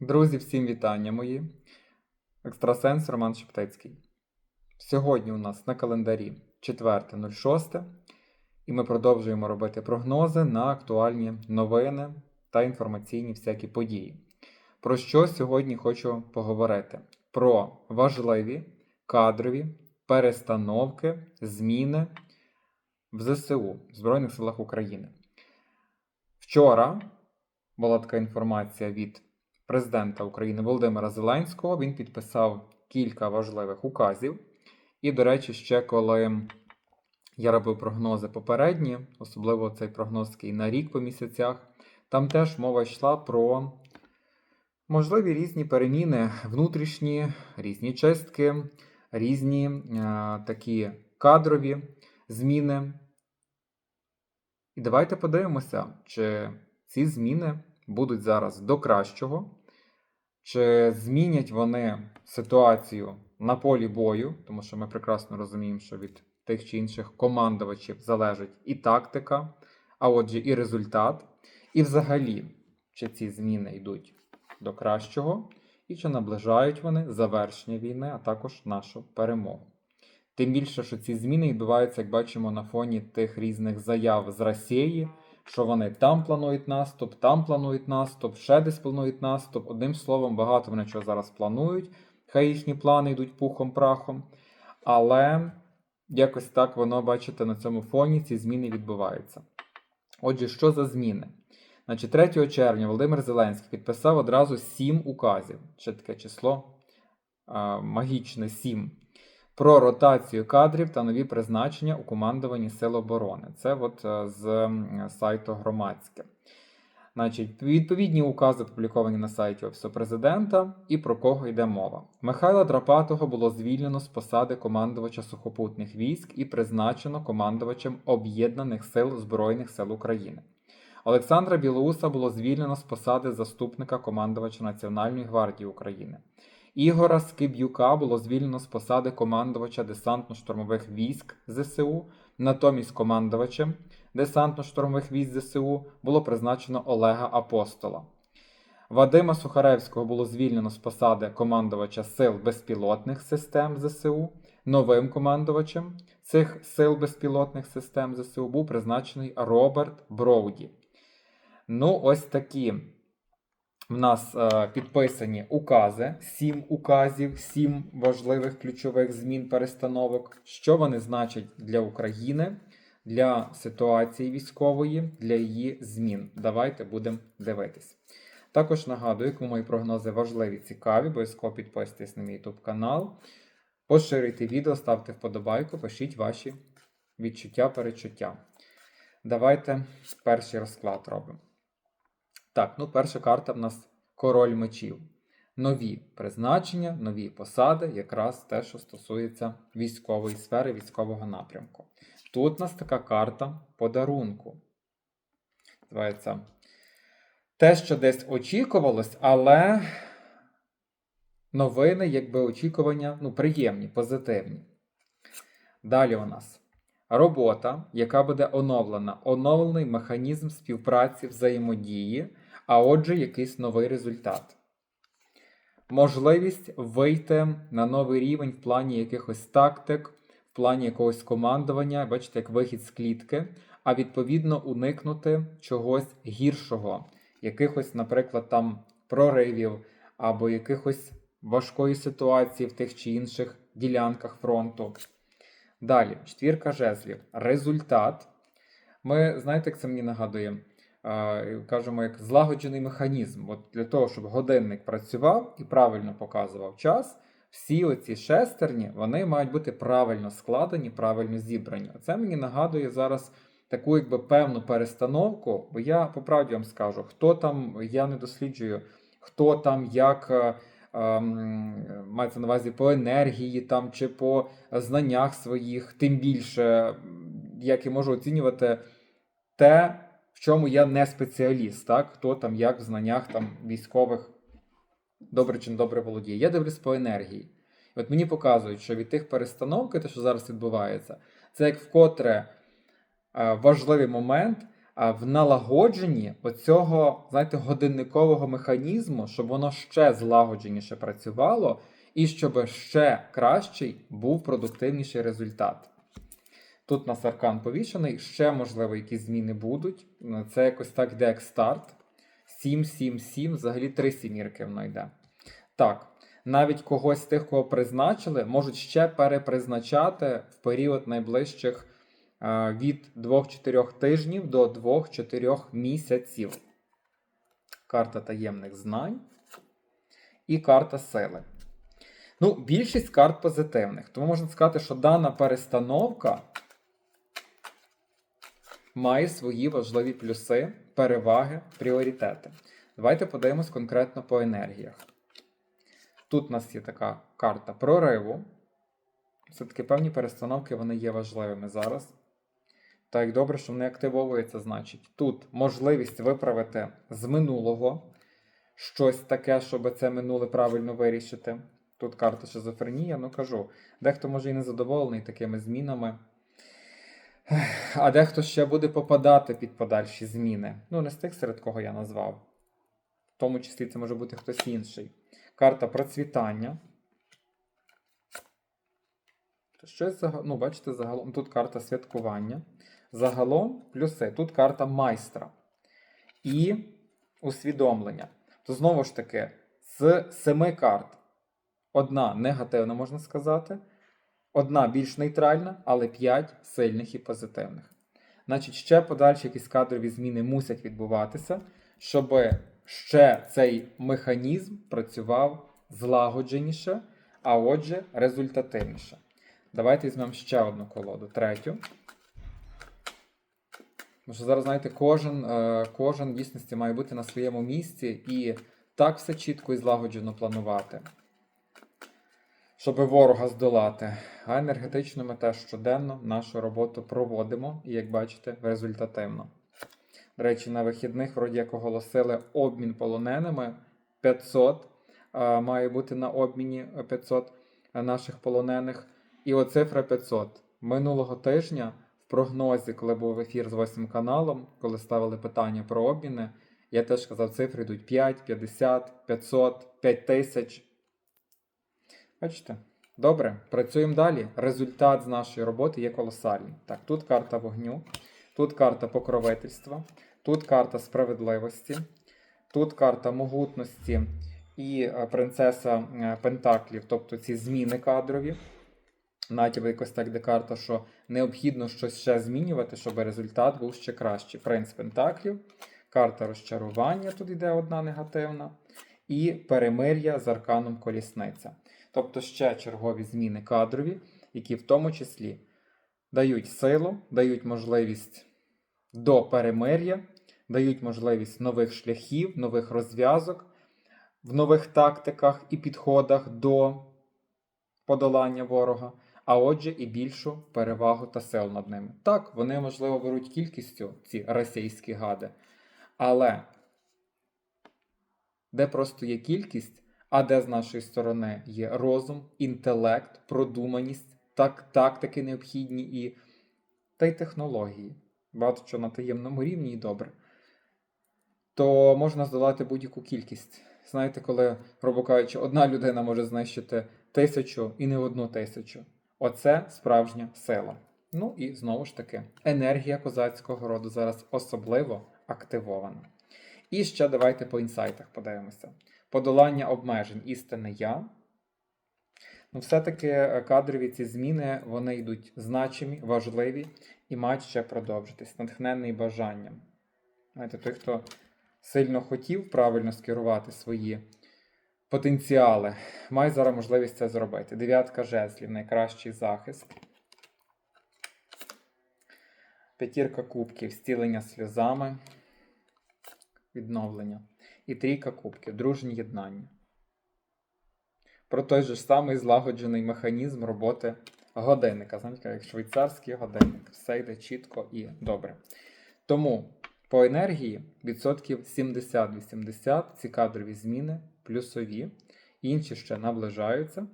Друзі, всім вітання мої. Екстрасенс Роман Шептицький. Сьогодні у нас на календарі 4.06, і ми продовжуємо робити прогнози на актуальні новини та інформаційні всякі події. Про що сьогодні хочу поговорити? Про важливі кадрові перестановки, зміни в ЗСУ в Збройних силах України. Вчора була така інформація від президента України Володимира Зеленського. Він підписав кілька важливих указів. І, до речі, ще коли я робив прогнози попередні, особливо цей прогноз такий на рік по місяцях, там теж мова йшла про можливі різні переміни, внутрішні, різні чистки, різні е, такі кадрові зміни. І давайте подивимося, чи ці зміни будуть зараз до кращого, чи змінять вони ситуацію на полі бою, тому що ми прекрасно розуміємо, що від тих чи інших командувачів залежить і тактика, а отже, і результат. І взагалі, чи ці зміни йдуть до кращого, і чи наближають вони завершення війни, а також нашу перемогу. Тим більше, що ці зміни відбуваються, як бачимо, на фоні тих різних заяв з Росії, що вони там планують наступ, там планують наступ, ще десь планують наступ. Одним словом, багато вони чого зараз планують. Хай їхні плани йдуть пухом-прахом. Але якось так воно, бачите, на цьому фоні ці зміни відбуваються. Отже, що за зміни? Значить, 3 червня Володимир Зеленський підписав одразу сім указів. Ще таке число магічне 7. Про ротацію кадрів та нові призначення у командуванні Сил оборони. Це от е, з сайту громадське. Значить, відповідні укази опубліковані на сайті Офісу президента. І про кого йде мова. Михайла Драпатого було звільнено з посади командувача сухопутних військ і призначено командувачем Об'єднаних сил Збройних сил України. Олександра Білоуса було звільнено з посади заступника командувача Національної гвардії України. Ігора Скиб'юка було звільнено з посади командувача десантно-штурмових військ ЗСУ. Натомість командувачем десантно-штурмових військ ЗСУ було призначено Олега Апостола. Вадима Сухаревського було звільнено з посади командувача Сил безпілотних систем ЗСУ. Новим командувачем цих сил безпілотних систем ЗСУ був призначений Роберт Броуді. Ну, ось такі в нас е, підписані укази, сім указів, сім важливих ключових змін перестановок. Що вони значать для України, для ситуації військової, для її змін? Давайте будемо дивитись. Також нагадую, кому мої прогнози важливі, цікаві, обов'язково підписуйтесь на мій YouTube канал, поширюйте відео, ставте вподобайку, пишіть ваші відчуття, перечуття. Давайте перший розклад робимо. Так, ну перша карта в нас король мечів. Нові призначення, нові посади, якраз те, що стосується військової сфери, військового напрямку. Тут у нас така карта подарунку. Називається те, що десь очікувалось, але новини, якби очікування, ну, приємні, позитивні. Далі у нас робота, яка буде оновлена, оновлений механізм співпраці взаємодії, а отже, якийсь новий результат. Можливість вийти на новий рівень в плані якихось тактик, в плані якогось командування, бачите, як вихід з клітки, а відповідно уникнути чогось гіршого, якихось, наприклад, там проривів або якихось важкої ситуації в тих чи інших ділянках фронту. Далі, четвірка жезлів. Результат. Ми, знаєте, як це мені нагадує? Кажемо, як злагоджений механізм. От Для того, щоб годинник працював і правильно показував час, всі оці шестерні вони мають бути правильно складені, правильно зібрані. Це мені нагадує зараз таку якби певну перестановку, бо я по правді вам скажу, хто там, я не досліджую, хто там як. е, ем, мається на увазі по енергії там, чи по знаннях своїх, тим більше, як і можу оцінювати те, в чому я не спеціаліст, так? хто там як в знаннях там, військових добре чи не добре володіє. Я дивлюсь по енергії. От мені показують, що від тих перестановок, те, що зараз відбувається, це як вкотре е, важливий момент в налагодженні оцього, знаєте, годинникового механізму, щоб воно ще злагодженіше працювало, і щоб ще кращий був продуктивніший результат. Тут нас аркан повішений, ще, можливо, якісь зміни будуть. Це якось так йде як старт. 7, 7, 7, взагалі три сімірки воно йде. Так, навіть когось з тих, кого призначили, можуть ще перепризначати в період найближчих е, від 2-4 тижнів до 2-4 місяців. Карта таємних знань і карта сили. Ну, більшість карт позитивних. Тому можна сказати, що дана перестановка має свої важливі плюси, переваги, пріоритети. Давайте подивимось конкретно по енергіях. Тут у нас є така карта прориву. Все-таки певні перестановки вони є важливими зараз. Так добре, що вони активовуються, значить. Тут можливість виправити з минулого щось таке, щоб це минуле правильно вирішити. Тут карта шизофренія, ну кажу, дехто може і не задоволений такими змінами. А дехто ще буде попадати під подальші зміни. Ну, не з тих, серед кого я назвав. В тому числі це може бути хтось інший. Карта процвітання. Щось. Ну, бачите, загалом тут карта святкування. Загалом плюси. Тут карта майстра. І усвідомлення. То знову ж таки, з семи карт одна негативна, можна сказати. Одна більш нейтральна, але 5 сильних і позитивних. Значить, ще подальші якісь кадрові зміни мусять відбуватися, щоб ще цей механізм працював злагодженіше, а отже, результативніше. Давайте візьмемо ще одну колоду, третю. Тому що зараз, знаєте, кожен, е, кожен в дійсності має бути на своєму місці і так все чітко і злагоджено планувати щоб ворога здолати. А енергетично ми теж щоденно нашу роботу проводимо і, як бачите, результативно. До речі, на вихідних вроді як оголосили обмін полоненими 500. Має бути на обміні 500 наших полонених. І оцифра 500. Минулого тижня в прогнозі, коли був ефір з 8 каналом, коли ставили питання про обміни, я теж казав, цифри йдуть 5, 50, 500, 5000. Бачите? Добре, працюємо далі. Результат з нашої роботи є колосальний. Так, тут карта вогню, тут карта покровительства, тут карта справедливості, тут карта могутності і е, принцеса е, Пентаклів, тобто ці зміни кадрові. Натяк якось так, де карта, що необхідно щось ще змінювати, щоб результат був ще кращий. Принц Пентаклів, карта розчарування, тут йде одна негативна, і перемир'я з арканом колісниця. Тобто ще чергові зміни кадрові, які в тому числі дають силу, дають можливість до перемир'я, дають можливість нових шляхів, нових розв'язок, в нових тактиках і підходах до подолання ворога, а отже, і більшу перевагу та сил над ними. Так, вони, можливо, беруть кількістю ці російські гади, але де просто є кількість. А де з нашої сторони є розум, інтелект, продуманість, так, тактики необхідні і та й технології. Багато що на таємному рівні і добре. То можна здолати будь-яку кількість. Знаєте, коли, грубо кажучи, одна людина може знищити тисячу і не одну тисячу. Оце справжня сила. Ну і знову ж таки, енергія козацького роду зараз особливо активована. І ще давайте по інсайтах подивимося подолання обмежень істини я. Ну, все-таки е, кадрові ці зміни вони йдуть значимі, важливі і мають ще продовжитись, натхненний бажанням. Знаєте, той, хто сильно хотів правильно скерувати свої потенціали, має зараз можливість це зробити. Дев'ятка жезлів найкращий захист. П'ятірка кубків, стілення сльозами, відновлення і трійка кубків, дружні єднання. Про той же самий злагоджений механізм роботи годинника. Знаєте, як швейцарський годинник. Все йде чітко і добре. Тому по енергії відсотків 70-80 ці кадрові зміни плюсові, інші ще наближаються.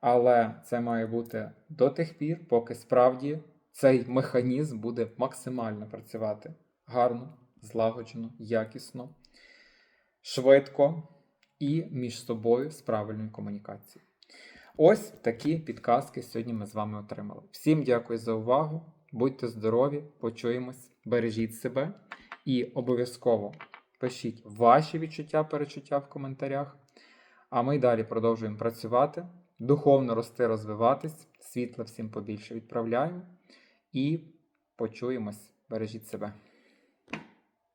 Але це має бути до тих пір, поки справді цей механізм буде максимально працювати гарно, злагоджено, якісно, швидко і між собою з правильною комунікацією. Ось такі підказки сьогодні ми з вами отримали. Всім дякую за увагу. Будьте здорові, почуємось, бережіть себе і обов'язково пишіть ваші відчуття, перечуття в коментарях. А ми й далі продовжуємо працювати, духовно рости, розвиватись, світла всім побільше відправляю. І почуємось. Бережіть себе.